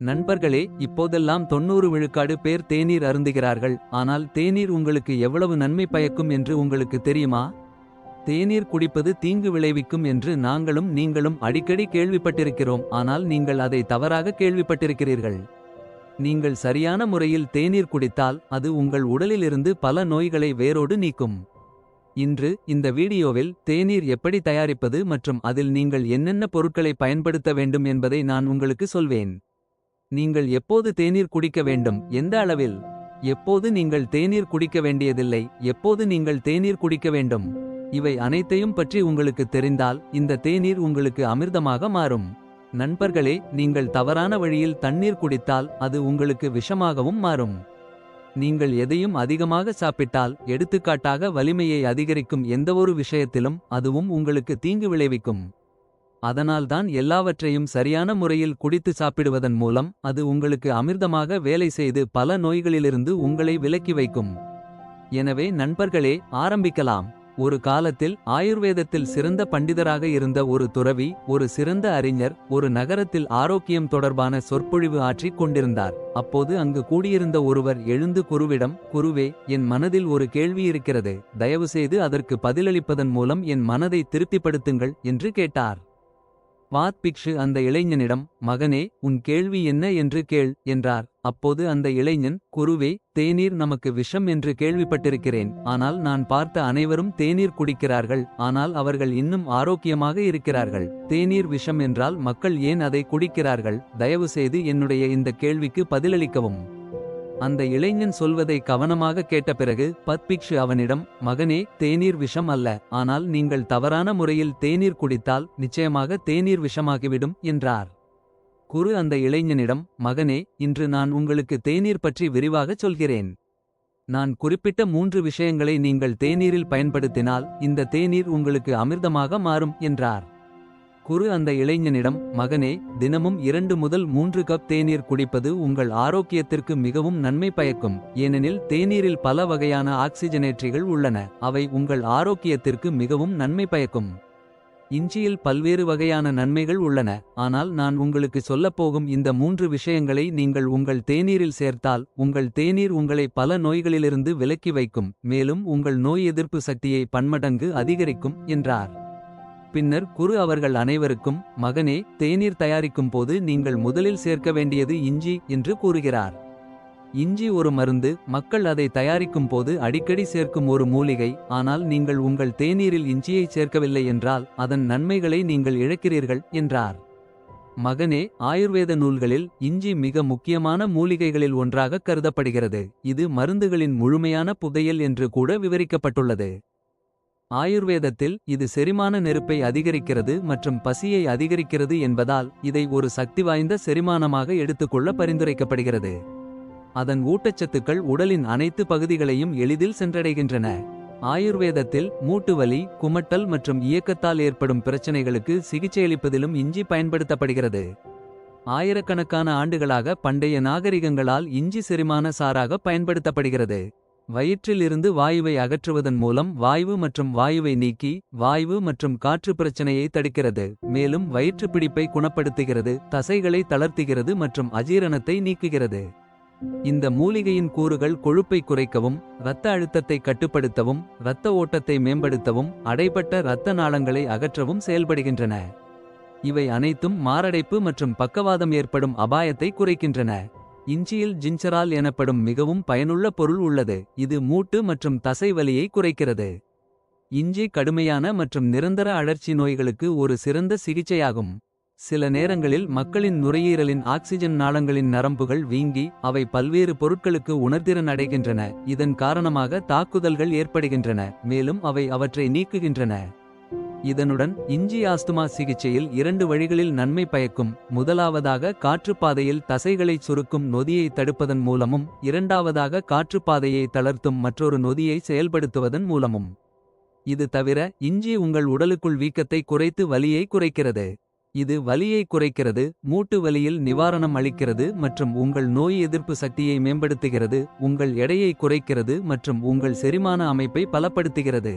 நண்பர்களே இப்போதெல்லாம் தொண்ணூறு விழுக்காடு பேர் தேநீர் அருந்துகிறார்கள். ஆனால் தேநீர் உங்களுக்கு எவ்வளவு நன்மை பயக்கும் என்று உங்களுக்கு தெரியுமா? தேநீர் குடிப்பது தீங்கு விளைவிக்கும் என்று நாங்களும் நீங்களும் அடிக்கடி கேள்விப்பட்டிருக்கிறோம். ஆனால் நீங்கள் அதை தவறாக கேள்விப்பட்டிருக்கிறீர்கள். நீங்கள் சரியான முறையில் தேநீர் குடித்தால் அது உங்கள் உடலிலிருந்து பல நோய்களை வேரோடு நீக்கும். இன்று இந்த வீடியோவில் தேநீர் எப்படி தயாரிப்பது மற்றும் அதில் நீங்கள் என்னென்ன பொருட்களை பயன்படுத்த வேண்டும் என்பதை நான் உங்களுக்கு சொல்வேன். நீங்கள் எப்போது தேநீர் குடிக்க வேண்டும்? எந்த அளவில்? எப்போது நீங்கள் தேநீர் குடிக்க வேண்டியதில்லை? எப்போது நீங்கள் தேநீர் குடிக்க வேண்டும்? இவை அனைத்தையும் பற்றி உங்களுக்கு தெரிந்தால் இந்த தேநீர் உங்களுக்கு அமிர்தமாக மாறும். நண்பர்களே நீங்கள் தவறான வழியில் தண்ணீர் குடித்தால் அது உங்களுக்கு விஷமாகவும் மாறும். நீங்கள் எதையும் அதிகமாக சாப்பிட்டால் எடுத்துக்காட்டாக வலிமையை அதிகரிக்கும் எந்தவொரு விஷயத்திலும் அதுவும் உங்களுக்கு தீங்கு விளைவிக்கும். அதனால்தான் எல்லாவற்றையும் சரியான முறையில் குடித்து சாப்பிடுவதன் மூலம் அது உங்களுக்கு அமிர்தமாக வேலை செய்து பல நோய்களிலிருந்து உங்களை விலக்கி வைக்கும். எனவே நண்பர்களே ஆரம்பிக்கலாம். ஒரு காலத்தில் ஆயுர்வேதத்தில் சிறந்த பண்டிதராக இருந்த ஒரு துறவி ஒரு சிறந்த அறிஞர் ஒரு நகரத்தில் ஆரோக்கியம் தொடர்பான சொற்பொழிவு ஆற்றிக் கொண்டிருந்தார். அப்போது அங்கு கூடியிருந்த ஒருவர் எழுந்து குருவிடம் குருவே என் மனதில் ஒரு கேள்வி இருக்கிறது. தயவுசெய்து அதற்கு பதிலளிப்பதன் மூலம் என் மனதை திருப்திப்படுத்துங்கள் என்று கேட்டார். வாத் பிக்ஷு அந்த இளைஞனிடம் மகனே உன் கேள்வி என்ன என்று கேள் என்றார். அப்போது அந்த இளைஞன் குருவே தேநீர் நமக்கு விஷம் என்று கேள்விப்பட்டிருக்கிறேன். ஆனால் நான் பார்த்த அனைவரும் தேநீர் குடிக்கிறார்கள். ஆனால் அவர்கள் இன்னும் ஆரோக்கியமாக இருக்கிறார்கள். தேநீர் விஷம் என்றால் மக்கள் ஏன் அதை குடிக்கிறார்கள்? தயவுசெய்து என்னுடைய இந்த கேள்விக்கு பதிலளிக்கவும். அந்த இளைஞன் சொல்வதை கவனமாக கேட்ட பிறகு பத்பிக்ஷு அவனிடம் மகனே தேநீர் விஷம் அல்ல. ஆனால் நீங்கள் தவறான முறையில் தேநீர் குடித்தால் நிச்சயமாக தேநீர் விஷமாகிவிடும் என்றார். குரு அந்த இளைஞனிடம் மகனே இன்று நான் உங்களுக்கு தேநீர் பற்றி விரிவாகச் சொல்கிறேன். நான் குறிப்பிட்ட மூன்று விஷயங்களை நீங்கள் தேநீரில் பயன்படுத்தினால் இந்த தேநீர் உங்களுக்கு அமிர்தமாக மாறும் என்றார். குரு அந்த இளைஞனிடம் மகனே தினமும் இரண்டு முதல் மூன்று கப் தேநீர் குடிப்பது உங்கள் ஆரோக்கியத்திற்கு மிகவும் நன்மை பயக்கும். ஏனெனில் தேநீரில் பல வகையான ஆக்சிஜனேற்றிகள் உள்ளன. அவை உங்கள் ஆரோக்கியத்திற்கு மிகவும் நன்மை பயக்கும். இஞ்சியில் பல்வேறு வகையான நன்மைகள் உள்ளன. ஆனால் நான் உங்களுக்கு சொல்லப்போகும் இந்த மூன்று விஷயங்களை நீங்கள் உங்கள் தேநீரில் சேர்த்தால் உங்கள் தேநீர் உங்களை பல நோய்களிலிருந்து விலக்கி வைக்கும். மேலும் உங்கள் நோய் எதிர்ப்பு சக்தியை பன்மடங்கு அதிகரிக்கும் என்றார். பின்னர் குரு அவர்கள் அனைவருக்கும் மகனே தேநீர் தயாரிக்கும் போது நீங்கள் முதலில் சேர்க்க வேண்டியது இஞ்சி என்று கூறுகிறார். இஞ்சி ஒரு மருந்து மக்கள் அதை தயாரிக்கும் போது அடிக்கடி சேர்க்கும் ஒரு மூலிகை ஆனால் நீங்கள் உங்கள் தேநீரில் இஞ்சியை சேர்க்கவில்லை என்றால் அதன் நன்மைகளை நீங்கள் இழக்கிறீர்கள் என்றார். மகனே ஆயுர்வேத நூல்களில் இஞ்சி மிக முக்கியமான மூலிகைகளில் ஒன்றாக கருதப்படுகிறது. இது மருந்துகளின் முழுமையான புதையல் என்று கூட விவரிக்கப்பட்டுள்ளது. ஆயுர்வேதத்தில் இது செரிமான நெருப்பை அதிகரிக்கிறது மற்றும் பசியை அதிகரிக்கிறது என்பதால் இதை ஒரு சக்தி வாய்ந்த செரிமானமாக எடுத்துக்கொள்ள பரிந்துரைக்கப்படுகிறது. அதன் ஊட்டச்சத்துக்கள் உடலின் அனைத்து பகுதிகளையும் எளிதில் சென்றடைகின்றன. ஆயுர்வேதத்தில் மூட்டுவலி குமட்டல் மற்றும் இயக்கத்தால் ஏற்படும் பிரச்சனைகளுக்கு சிகிச்சையளிப்பதிலும் இஞ்சி பயன்படுத்தப்படுகிறது. ஆயிரக்கணக்கான ஆண்டுகளாக பண்டைய நாகரிகங்களால் இஞ்சி செரிமான சாராக பயன்படுத்தப்படுகிறது. வயிற்றிலிருந்து வாயுவை அகற்றுவதன் மூலம் வாயு மற்றும் வாயுவை நீக்கி வாயு மற்றும் காற்று பிரச்சனையை தடுக்கிறது. மேலும் வயிற்று பிடிப்பை குணப்படுத்துகிறது தசைகளை தளர்த்துகிறது மற்றும் அஜீரணத்தை நீக்குகிறது. இந்த மூலிகையின் கூறுகள் கொழுப்பை குறைக்கவும் இரத்த அழுத்தத்தை கட்டுப்படுத்தவும் இரத்த ஓட்டத்தை மேம்படுத்தவும் அடைபட்ட இரத்த நாளங்களை அகற்றவும் செயல்படுகின்றன. இவை அனைத்தும் மாரடைப்பு மற்றும் பக்கவாதம் ஏற்படும் அபாயத்தை குறைக்கின்றன. இஞ்சியில் ஜிஞ்சரால் எனப்படும் மிகவும் பயனுள்ள பொருள் உள்ளது. இது மூட்டு மற்றும் தசை வலியை குறைக்கிறது. இஞ்சி கடுமையான மற்றும் நிரந்தர அழற்சி நோய்களுக்கு ஒரு சிறந்த சிகிச்சையாகும். சில நேரங்களில் மக்களின் நுரையீரலின் ஆக்சிஜன் நாளங்களின் நரம்புகள் வீங்கி அவை பல்வேறு பொருட்களுக்கு உணர்திறன் அடைகின்றன. இதன் காரணமாக தாக்குதல்கள் ஏற்படுகின்றன மேலும் அவை அவற்றை நீக்குகின்றன. இதனுடன் இஞ்சி ஆஸ்துமா சிகிச்சையில் இரண்டு வழிகளில் நன்மை பயக்கும். முதலாவதாக காற்றுப்பாதையில் தசைகளைச் சுருக்கும் நொதியை தடுப்பதன் மூலமும் இரண்டாவதாக காற்றுப்பாதையை தளர்த்தும் மற்றொரு நொதியை செயல்படுத்துவதன் மூலமும். இது தவிர இஞ்சி உங்கள் உடலுக்குள் வீக்கத்தை குறைத்து வலியை குறைக்கிறது. இது வலியை குறைக்கிறது மூட்டு வலியில் நிவாரணம் அளிக்கிறது மற்றும் உங்கள் நோய் எதிர்ப்பு சக்தியை மேம்படுத்துகிறது உங்கள் எடையை குறைக்கிறது மற்றும் உங்கள் செரிமான அமைப்பை பலப்படுத்துகிறது.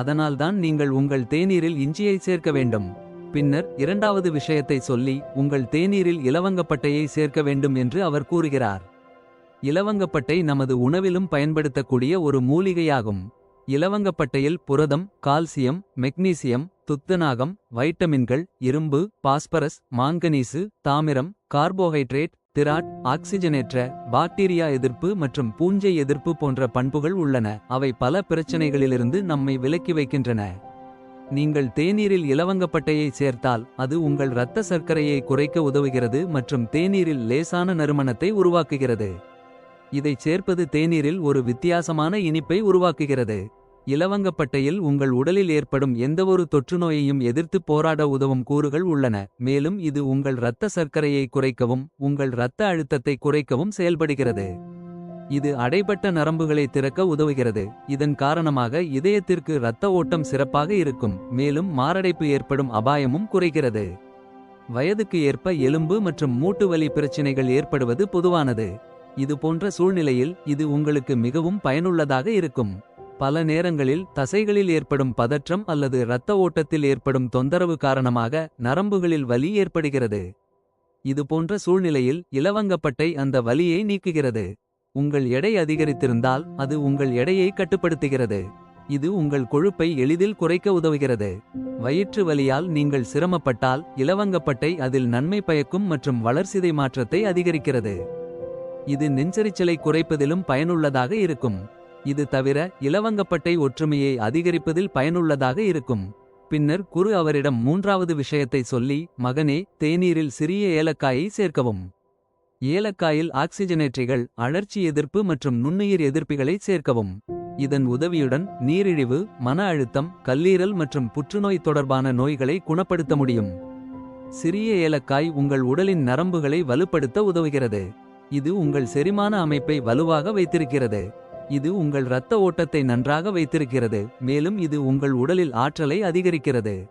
அதனால்தான் நீங்கள் உங்கள் தேநீரில் இஞ்சியை சேர்க்க வேண்டும். பின்னர் இரண்டாவது விஷயத்தை சொல்லி உங்கள் தேநீரில் இலவங்கப்பட்டையை சேர்க்க வேண்டும் என்று அவர் கூறுகிறார். இலவங்கப்பட்டை நமது உணவிலும் பயன்படுத்தக்கூடிய ஒரு மூலிகையாகும். இலவங்கப்பட்டையில் புரதம் கால்சியம் மெக்னீசியம் துத்தநாகம் வைட்டமின்கள் இரும்பு பாஸ்பரஸ் மாங்கனீசு தாமிரம் கார்போஹைட்ரேட் திராட் ஆக்சிஜனேற்ற பாக்டீரியா எதிர்ப்பு மற்றும் பூஞ்சை எதிர்ப்பு போன்ற பண்புகள் உள்ளன. அவை பல பிரச்சனைகளிலிருந்து நம்மை விலக்கி வைக்கின்றன. நீங்கள் தேநீரில் இலவங்கப்பட்டையை சேர்த்தால் அது உங்கள் இரத்த சர்க்கரையை குறைக்க உதவுகிறது மற்றும் தேநீரில் லேசான நறுமணத்தை உருவாக்குகிறது. இதைச் சேர்ப்பது தேநீரில் ஒரு வித்தியாசமான இனிப்பை உருவாக்குகிறது. இலவங்கப்பட்டையில் உங்கள் உடலில் ஏற்படும் எந்தவொரு தொற்றுநோயையும் எதிர்த்து போராட உதவும் கூறுகள் உள்ளன. மேலும் இது உங்கள் இரத்த சர்க்கரையை குறைக்கவும் உங்கள் இரத்த அழுத்தத்தை குறைக்கவும் செயல்படுகிறது. இது அடைபட்ட நரம்புகளை திறக்க உதவுகிறது. இதன் காரணமாக இதயத்திற்கு இரத்த ஓட்டம் சிறப்பாக இருக்கும். மேலும் மாரடைப்பு ஏற்படும் அபாயமும் குறைகிறது. வயதுக்கு ஏற்ப எலும்பு மற்றும் மூட்டு வலி பிரச்சினைகள் ஏற்படுவது பொதுவானது. இது போன்ற சூழ்நிலையில் இது உங்களுக்கு மிகவும் பயனுள்ளதாக இருக்கும். பல நேரங்களில் தசைகளில் ஏற்படும் பதற்றம் அல்லது இரத்த ஓட்டத்தில் ஏற்படும் தொந்தரவு காரணமாக நரம்புகளில் வலி ஏற்படுகிறது. இதுபோன்ற சூழ்நிலையில் இலவங்கப்பட்டை அந்த வலியை நீக்குகிறது. உங்கள் எடை அதிகரித்திருந்தால் அது உங்கள் எடையை கட்டுப்படுத்துகிறது. இது உங்கள் கொழுப்பை எளிதில் குறைக்க உதவுகிறது. வயிற்று வலியால் நீங்கள் சிரமப்பட்டால் இலவங்கப்பட்டை அதில் நன்மை பயக்கும் மற்றும் வளர்சிதை மாற்றத்தை அதிகரிக்கிறது. இது நெஞ்சரிச்சலை குறைப்பதிலும் பயனுள்ளதாக இருக்கும். இது தவிர இலவங்கப்பட்டை ஒற்றுமையை அதிகரிப்பதில் பயனுள்ளதாக இருக்கும். பின்னர் குரு அவரிடம் மூன்றாவது விஷயத்தை சொல்லி மகனே தேநீரில் சிறிய ஏலக்காயை சேர்க்கவும். ஏலக்காயில் ஆக்சிஜனேற்றிகள் அழற்சி எதிர்ப்பு மற்றும் நுண்ணுயிர் எதிர்ப்பிகளை சேர்க்கவும். இதன் உதவியுடன் நீரிழிவு மன அழுத்தம் கல்லீரல் மற்றும் புற்றுநோய் தொடர்பான நோய்களை குணப்படுத்த முடியும். சிறிய ஏலக்காய் உங்கள் உடலின் நரம்புகளை வலுப்படுத்த உதவுகிறது. இது உங்கள் செரிமான அமைப்பை வலுவாக வைத்திருக்கிறது. இது உங்கள் இரத்த ஓட்டத்தை நன்றாக வைத்திருக்கிறது மேலும் இது உங்கள் உடலில் ஆற்றலை அதிகரிக்கிறது.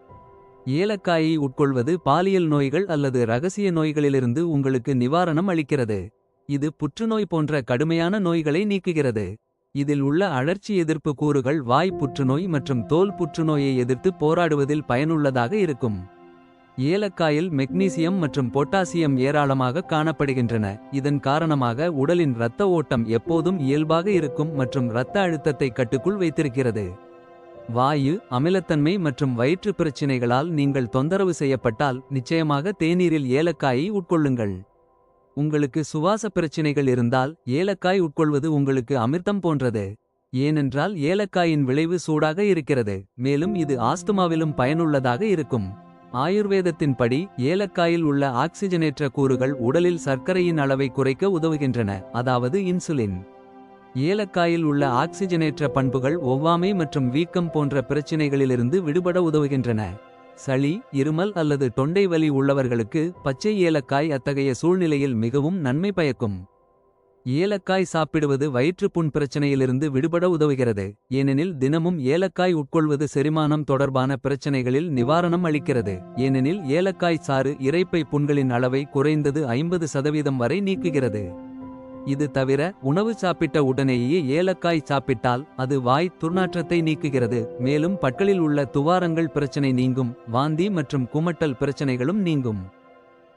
ஏலக்காயை உட்கொள்வது பாலியல் நோய்கள் அல்லது ரகசிய நோய்களிலிருந்து உங்களுக்கு நிவாரணம் அளிக்கிறது. இது புற்றுநோய் போன்ற கடுமையான நோய்களை நீக்குகிறது. இதில் உள்ள அழற்சி எதிர்ப்பு கூறுகள் வாய் புற்றுநோய் மற்றும் தோல் புற்றுநோயை எதிர்த்து போராடுவதில் பயனுள்ளதாக இருக்கும். ஏலக்காயில் மெக்னீசியம் மற்றும் பொட்டாசியம் ஏராளமாக காணப்படுகின்றன. இதன் காரணமாக உடலின் இரத்த ஓட்டம் எப்போதும் இயல்பாக இருக்கும் மற்றும் இரத்த அழுத்தத்தை கட்டுக்குள் வைத்திருக்கிறது. வாயு அமிலத்தன்மை மற்றும் வயிற்று பிரச்சினைகளால் நீங்கள் தொந்தரவு செய்யப்பட்டால் நிச்சயமாக தேநீரில் ஏலக்காயை உட்கொள்ளுங்கள். உங்களுக்கு சுவாச பிரச்சினைகள் இருந்தால் ஏலக்காய் உட்கொள்வது உங்களுக்கு அமிர்தம் போன்றது. ஏனென்றால் ஏலக்காயின் விளைவு சூடாக இருக்கிறது மேலும் இது ஆஸ்துமாவிலும் பயனுள்ளதாக இருக்கும். ஆயுர்வேதத்தின்படி ஏலக்காயில் உள்ள ஆக்சிஜனேற்ற கூறுகள் உடலில் சர்க்கரையின் அளவை குறைக்க உதவுகின்றன அதாவது இன்சுலின். ஏலக்காயில் உள்ள ஆக்சிஜனேற்ற பண்புகள் ஒவ்வாமை மற்றும் வீக்கம் போன்ற பிரச்சினைகளிலிருந்து விடுபட உதவுகின்றன. சளி இருமல் அல்லது தொண்டை வலி உள்ளவர்களுக்கு பச்சை ஏலக்காய் அத்தகைய சூழ்நிலையில் மிகவும் நன்மை பயக்கும். ஏலக்காய் சாப்பிடுவது வயிற்றுப்புண் பிரச்சனையிலிருந்து விடுபட உதவுகிறது. ஏனெனில் தினமும் ஏலக்காய் உட்கொள்வது செரிமானம் தொடர்பான பிரச்சனைகளில் நிவாரணம் அளிக்கிறது. ஏனெனில் ஏலக்காய் சாறு இறைப்பை புண்களின் அளவை குறைந்தது ஐம்பது சதவீதம் வரை நீக்குகிறது. இது தவிர உணவு சாப்பிட்ட உடனேயே ஏலக்காய் சாப்பிட்டால் அது வாய் துர்நாற்றத்தை நீக்குகிறது. மேலும் பற்களில் உள்ள துவாரங்கள் பிரச்சனை நீங்கும் வாந்தி மற்றும் குமட்டல் பிரச்சனைகளும் நீங்கும்.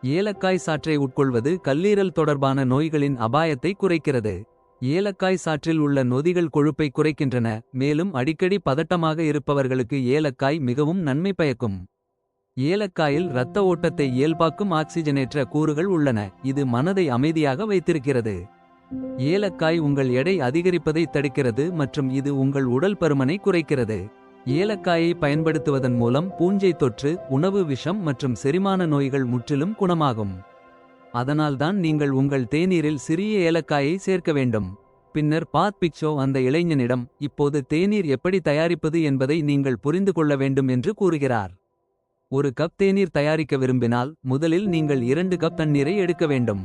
ஏலக்காய் சாற்றை உட்கொள்வது கல்லீரல் தொடர்பான நோய்களின் அபாயத்தை குறைக்கிறது. ஏலக்காய் சாற்றில் உள்ள நொதிகள் கொழுப்பை குறைக்கின்றன மேலும் அடிக்கடி பதட்டமாக இருப்பவர்களுக்கு ஏலக்காய் மிகவும் நன்மை பயக்கும். ஏலக்காயில் இரத்த ஓட்டத்தை இயல்பாக்கும் ஆக்சிஜனேற்ற கூறுகள் உள்ளன இது மனதை அமைதியாக வைத்திருக்கிறது. ஏலக்காய் உங்கள் எடை அதிகரிப்பதை தடுக்கிறது மற்றும் இது உங்கள் உடல் பருமனை குறைக்கிறது. ஏலக்காயை பயன்படுத்துவதன் மூலம் பூஞ்சை தொற்று உணவு விஷம் மற்றும் செரிமான நோய்கள் முற்றிலும் குணமாகும். அதனால்தான் நீங்கள் உங்கள் தேநீரில் சிறிய ஏலக்காயை சேர்க்க வேண்டும். பின்னர் பாத் பிக்சோ அந்த இளைஞனிடம் இப்போது தேநீர் எப்படி தயாரிப்பது என்பதை நீங்கள் புரிந்து கொள்ள வேண்டும் என்று கூறுகிறார். ஒரு கப் தேநீர் தயாரிக்க விரும்பினால் முதலில் நீங்கள் இரண்டு கப் தண்ணீரை எடுக்க வேண்டும்.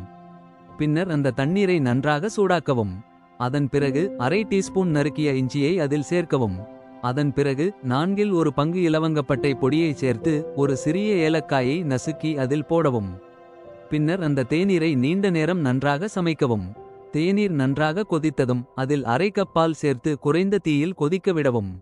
பின்னர் அந்த தண்ணீரை நன்றாக சூடாக்கவும். அதன் பிறகு அரை டீஸ்பூன் நறுக்கிய இஞ்சியை அதில் சேர்க்கவும். அதன் பிறகு நான்கில் ஒரு பங்கு இலவங்கப்பட்டை பொடியை சேர்த்து ஒரு சிறிய ஏலக்காயை நசுக்கி அதில் போடவும். பின்னர் அந்த தேநீரை நீண்ட நேரம் நன்றாக சமைக்கவும். தேநீர் நன்றாக கொதித்ததும் அதில் அரை கப்பால் சேர்த்து குறைந்த தீயில் கொதிக்க விடவும்.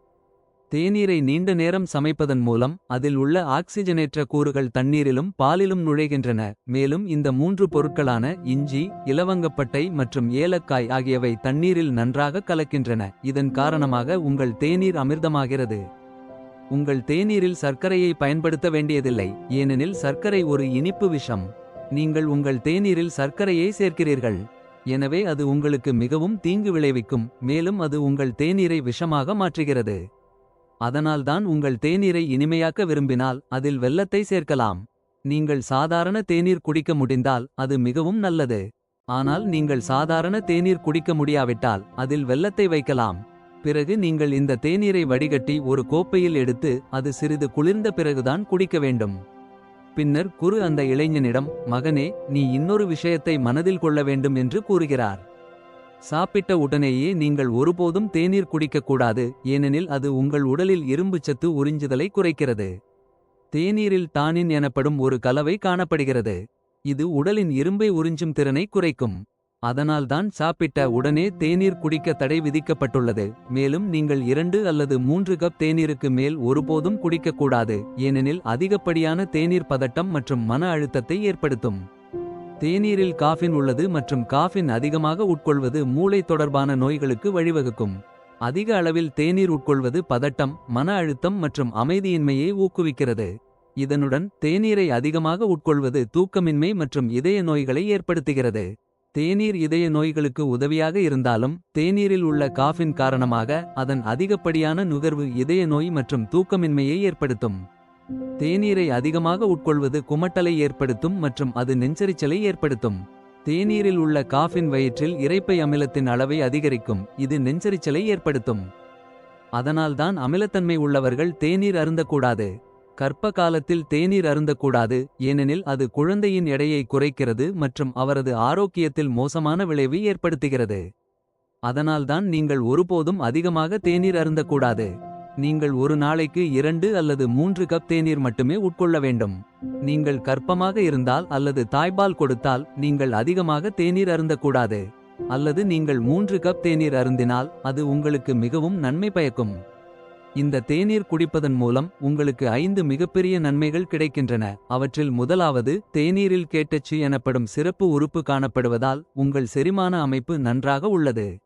தேநீரை நீண்ட நேரம் சமைப்பதன் மூலம் அதில் உள்ள ஆக்சிஜனேற்ற கூறுகள் தண்ணீரிலும் பாலிலும் நுழைகின்றன. மேலும் இந்த மூன்று பொருட்களான இஞ்சி இலவங்கப்பட்டை மற்றும் ஏலக்காய் ஆகியவை தண்ணீரில் நன்றாக கலக்கின்றன. இதன் காரணமாக உங்கள் தேநீர் அமிர்தமாகிறது. உங்கள் தேநீரில் சர்க்கரையை பயன்படுத்த வேண்டியதில்லை. ஏனெனில் சர்க்கரை ஒரு இனிப்பு விஷம். நீங்கள் உங்கள் தேநீரில் சர்க்கரையை சேர்க்கிறீர்கள். எனவே அது உங்களுக்கு மிகவும் தீங்கு விளைவிக்கும். மேலும் அது உங்கள் தேநீரை விஷமாக மாற்றுகிறது. அதனால்தான் உங்கள் தேநீரை இனிமையாக்க விரும்பினால் அதில் வெல்லத்தை சேர்க்கலாம். நீங்கள் சாதாரண தேநீர் குடிக்க முடிந்தால் அது மிகவும் நல்லது. ஆனால் நீங்கள் சாதாரண தேநீர் குடிக்க முடியாவிட்டால் அதில் வெல்லத்தை வைக்கலாம். பிறகு நீங்கள் இந்த தேநீரை வடிகட்டி ஒரு கோப்பையில் எடுத்து அது சிறிது குளிர்ந்த பிறகுதான் குடிக்க வேண்டும். பின்னர் குரு அந்த இளைஞனிடம் மகனே நீ இன்னொரு விஷயத்தை மனதில் கொள்ள வேண்டும் என்று கூறுகிறார். சாப்பிட்ட உடனேயே நீங்கள் ஒருபோதும் தேநீர் குடிக்கக்கூடாது ஏனெனில் அது உங்கள் உடலில் இரும்புச்சத்து உறிஞ்சுதலை குறைக்கிறது. தேநீரில் டானின் எனப்படும் ஒரு கலவை காணப்படுகிறது. இது உடலின் இரும்பை உறிஞ்சும் திறனை குறைக்கும். அதனால்தான் சாப்பிட்ட உடனே தேநீர் குடிக்க தடை விதிக்கப்பட்டுள்ளது. மேலும் நீங்கள் இரண்டு அல்லது மூன்று கப் தேநீருக்கு மேல் ஒருபோதும் குடிக்கக்கூடாது ஏனெனில் அதிகப்படியான தேநீர் பதட்டம் மற்றும் மன அழுத்தத்தை ஏற்படுத்தும். தேநீரில் காஃபின் உள்ளது மற்றும் காஃபின் அதிகமாக உட்கொள்வது மூளை தொடர்பான நோய்களுக்கு வழிவகுக்கும். அதிக அளவில் தேநீர் உட்கொள்வது பதட்டம் மன அழுத்தம் மற்றும் அமைதியின்மையை ஊக்குவிக்கிறது. இதனுடன் தேநீரை அதிகமாக உட்கொள்வது தூக்கமின்மை மற்றும் இதய நோய்களை ஏற்படுத்துகிறது. தேநீர் இதய நோய்களுக்கு உதவியாக இருந்தாலும் தேநீரில் உள்ள காஃபின் காரணமாக அதன் அதிகப்படியான நுகர்வு இதய நோய் மற்றும் தூக்கமின்மையை ஏற்படுத்தும். தேநீரை அதிகமாக உட்கொள்வது குமட்டலை ஏற்படுத்தும் மற்றும் அது நெஞ்சரிச்சலை ஏற்படுத்தும். தேநீரில் உள்ள காஃபின் வயிற்றில் இரைப்பை அமிலத்தின் அளவை அதிகரிக்கும். இது நெஞ்சரிச்சலை ஏற்படுத்தும். அதனால்தான் அமிலத்தன்மை உள்ளவர்கள் தேநீர் அருந்தக்கூடாது. கர்ப்ப காலத்தில் தேநீர் அருந்தக்கூடாது ஏனெனில் அது குழந்தையின் எடையை குறைக்கிறது மற்றும் அவரது ஆரோக்கியத்தில் மோசமான விளைவு ஏற்படுத்துகிறது. அதனால்தான் நீங்கள் ஒருபோதும் அதிகமாக தேநீர் அருந்தக்கூடாது. நீங்கள் ஒரு நாளைக்கு இரண்டு அல்லது மூன்று கப் தேநீர் மட்டுமே உட்கொள்ள வேண்டும். நீங்கள் கற்பமாக இருந்தால் அல்லது தாய்ப்பால் கொடுத்தால் நீங்கள் அதிகமாக தேநீர் அருந்தக்கூடாது. அல்லது நீங்கள் மூன்று கப் தேநீர் அருந்தினால் அது உங்களுக்கு மிகவும் நன்மை பயக்கும். இந்த தேநீர் குடிப்பதன் மூலம் உங்களுக்கு ஐந்து மிகப்பெரிய நன்மைகள் கிடைக்கின்றன. அவற்றில் முதலாவது தேநீரில் கேட்டச்சு எனப்படும் சிறப்பு உறுப்பு காணப்படுவதால் உங்கள் செரிமான அமைப்பு நன்றாக உள்ளது.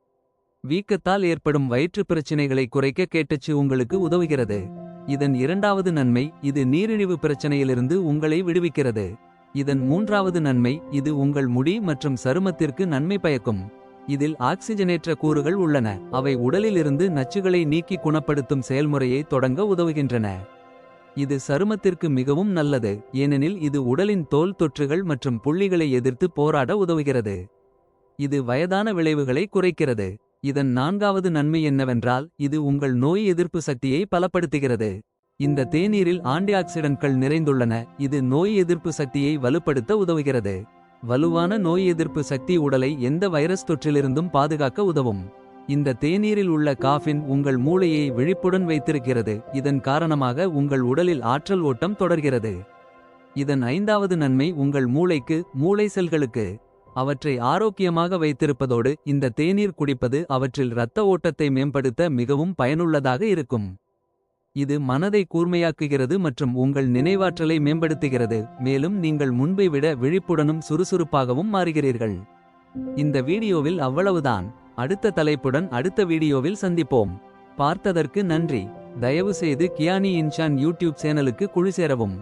வீக்கத்தால் ஏற்படும் வயிற்றுப் பிரச்சினைகளை குறைக்க கேட்டச்சு உங்களுக்கு உதவுகிறது. இதன் இரண்டாவது நன்மை இது நீரிழிவு பிரச்சனையிலிருந்து உங்களை விடுவிக்கிறது. இதன் மூன்றாவது நன்மை இது உங்கள் முடி மற்றும் சருமத்திற்கு நன்மை பயக்கும். இதில் ஆக்சிஜனேற்ற கூறுகள் உள்ளன. அவை உடலிலிருந்து நச்சுகளை நீக்கி குணப்படுத்தும் செயல்முறையை தொடங்க உதவுகின்றன. இது சருமத்திற்கு மிகவும் நல்லது ஏனெனில் இது உடலின் தோல் தொற்றுகள் மற்றும் புள்ளிகளை எதிர்த்து போராட உதவுகிறது. இது வயதான விளைவுகளை குறைக்கிறது. இதன் நான்காவது நன்மை என்னவென்றால் இது உங்கள் நோய் எதிர்ப்பு சக்தியை பலப்படுத்துகிறது. இந்த தேநீரில் ஆன்டிஆக்சிடன்ட்கள் நிறைந்துள்ளன இது நோய் எதிர்ப்பு சக்தியை வலுப்படுத்த உதவுகிறது. வலுவான நோய் எதிர்ப்பு சக்தி உடலை எந்த வைரஸ் தொற்றிலிருந்தும் பாதுகாக்க உதவும். இந்த தேநீரில் உள்ள காஃபின் உங்கள் மூளையை விழிப்புடன் வைத்திருக்கிறது இதன் காரணமாக உங்கள் உடலில் ஆற்றல் ஓட்டம் தொடர்கிறது. இதன் ஐந்தாவது நன்மை உங்கள் மூளைக்கு மூளை செல்களுக்கு. அவற்றை ஆரோக்கியமாக வைத்திருப்பதோடு இந்த தேநீர் குடிப்பது அவற்றில் இரத்த ஓட்டத்தை மேம்படுத்த மிகவும் பயனுள்ளதாக இருக்கும். இது மனதை கூர்மையாக்குகிறது மற்றும் உங்கள் நினைவாற்றலை மேம்படுத்துகிறது. மேலும் நீங்கள் முன்பை விட விழிப்புடனும் சுறுசுறுப்பாகவும் மாறுகிறீர்கள். இந்த வீடியோவில் அவ்வளவுதான். அடுத்த தலைப்புடன் அடுத்த வீடியோவில் சந்திப்போம். பார்த்ததற்கு நன்றி. தயவுசெய்து கியானி இன்ஷான் யூடியூப் சேனலுக்கு குழு சேரவும்.